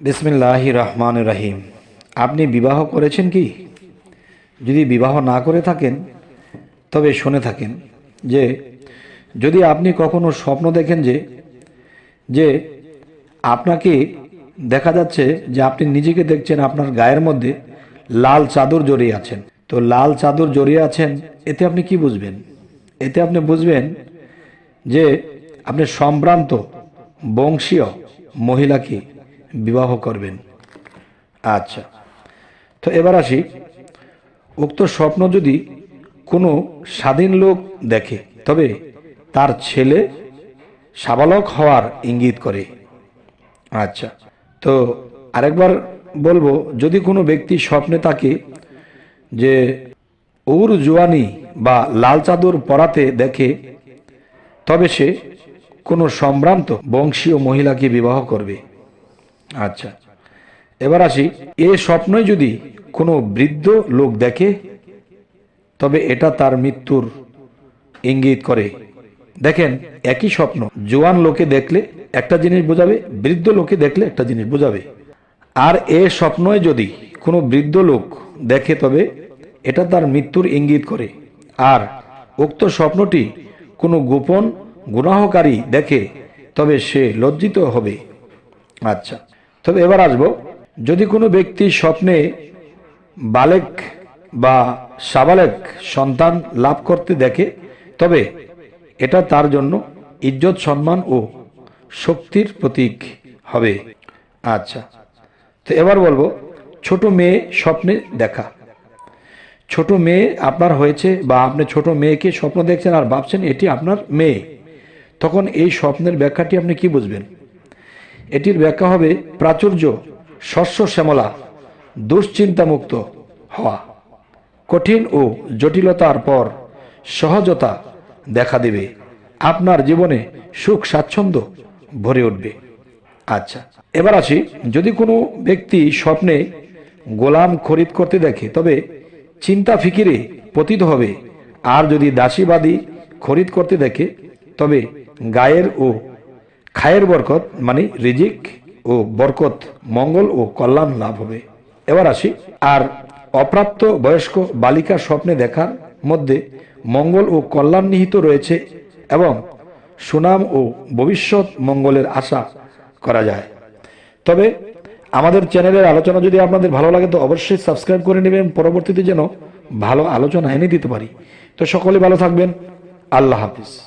বিসমিল্লাহ রহমান রহিম আপনি বিবাহ করেছেন কি? যদি বিবাহ না করে থাকেন, তবে শুনে থাকেন যে, যদি আপনি কখনো স্বপ্ন দেখেন যে যে আপনাকে দেখা যাচ্ছে যে আপনি নিজেকে দেখছেন আপনার গায়ের মধ্যে লাল চাদর জড়িয়ে আছেন। তো লাল চাদর জড়িয়ে আছেন, এতে আপনি কি বুঝবেন? এতে আপনি বুঝবেন যে, আপনি সম্ভ্রান্ত, বংশীয় মহিলাকে বিবাহ করবেন। আচ্ছা। তো এবার আসি। উক্ত স্বপ্ন যদি কোনো স্বাধীন লোক দেখে, তবে তার ছেলে সাবালক হওয়ার ইঙ্গিত করে। আচ্ছা। তো আরেকবার বলব, যদি কোনো ব্যক্তি স্বপ্নে তাকে যে উর জোয়ানি বা লাল চাদর পরাতে দেখে, তবে সে কোনো সম্ভ্রান্ত বংশীয় মহিলাকে বিবাহ করবে। আচ্ছা। এবার আসি, এ স্বপ্নই যদি কোনো বৃদ্ধ লোক দেখে, তবে এটা তার মৃত্যুর ইঙ্গিত করে। দেখেন, একই স্বপ্ন, জোয়ান লোকে দেখলে একটা জিনিস বোঝাবে, বৃদ্ধ লোকে দেখলে একটা জিনিস বোঝাবে। আর এ স্বপ্নই যদি কোনো বৃদ্ধ লোক দেখে, তবে এটা তার মৃত্যুর ইঙ্গিত করে। আর উক্ত স্বপ্নটি কোনো গোপন গুণাহকারী দেখে, তবে সে লজ্জিত হবে। আচ্ছা। তবে এবার আসব। যদি কোনো ব্যক্তি স্বপ্নে বালেক বা সাবালেক সন্তান লাভ করতে দেখে, তবে এটা তার জন্য ইজ্জত, সম্মান ও শক্তির প্রতীক হবে। আচ্ছা তো এবার বলব, ছোট মেয়ে স্বপ্নে দেখা। ছোট মেয়ে আপনার হয়েছে বা আপনি ছোট মেয়েকে স্বপ্ন দেখছেন আর ভাবছেন এটি আপনার মেয়ে, তখন এই স্বপ্নের ব্যাখ্যাটি আপনি কি বুঝবেন? এটির ব্যাখ্যা হবে প্রাচুর্য, শস্য শ্যামলা, দুশ্চিন্তামুক্ত হওয়া। কঠিন ও জটিলতার পর সহজতা দেখা দেবে। আপনার জীবনে সুখ স্বাচ্ছন্দ্য ভরে উঠবে। আচ্ছা এবার আসি। যদি কোনো ব্যক্তি স্বপ্নে গোলাম খরিদ করতে দেখে, তবে চিন্তা ফিকিরে পতিত হবে। আর যদি দাসীবাদী খরিদ করতে দেখে, তবে গায়ের ও খায়ের বরকত মানে রিজিক ও বরকত, মঙ্গল ও কল্যাণ লাভ হবে। এবার আসি। আর অপ্রাপ্ত বয়স্ক বালিকা স্বপ্নে দেখার মধ্যে মঙ্গল ও কল্যাণ নিহিত রয়েছে এবং সুনাম ও ভবিষ্যৎ মঙ্গলের আশা করা যায়। তবে আমাদের চ্যানেলের আলোচনা যদি আপনাদের ভালো লাগে, তো অবশ্যই সাবস্ক্রাইব করে নেবেন। পরবর্তীতে যেন ভালো আলোচনা এনে দিতে পারি। তো সকলে ভালো থাকবেন। আল্লাহ হাফিজ।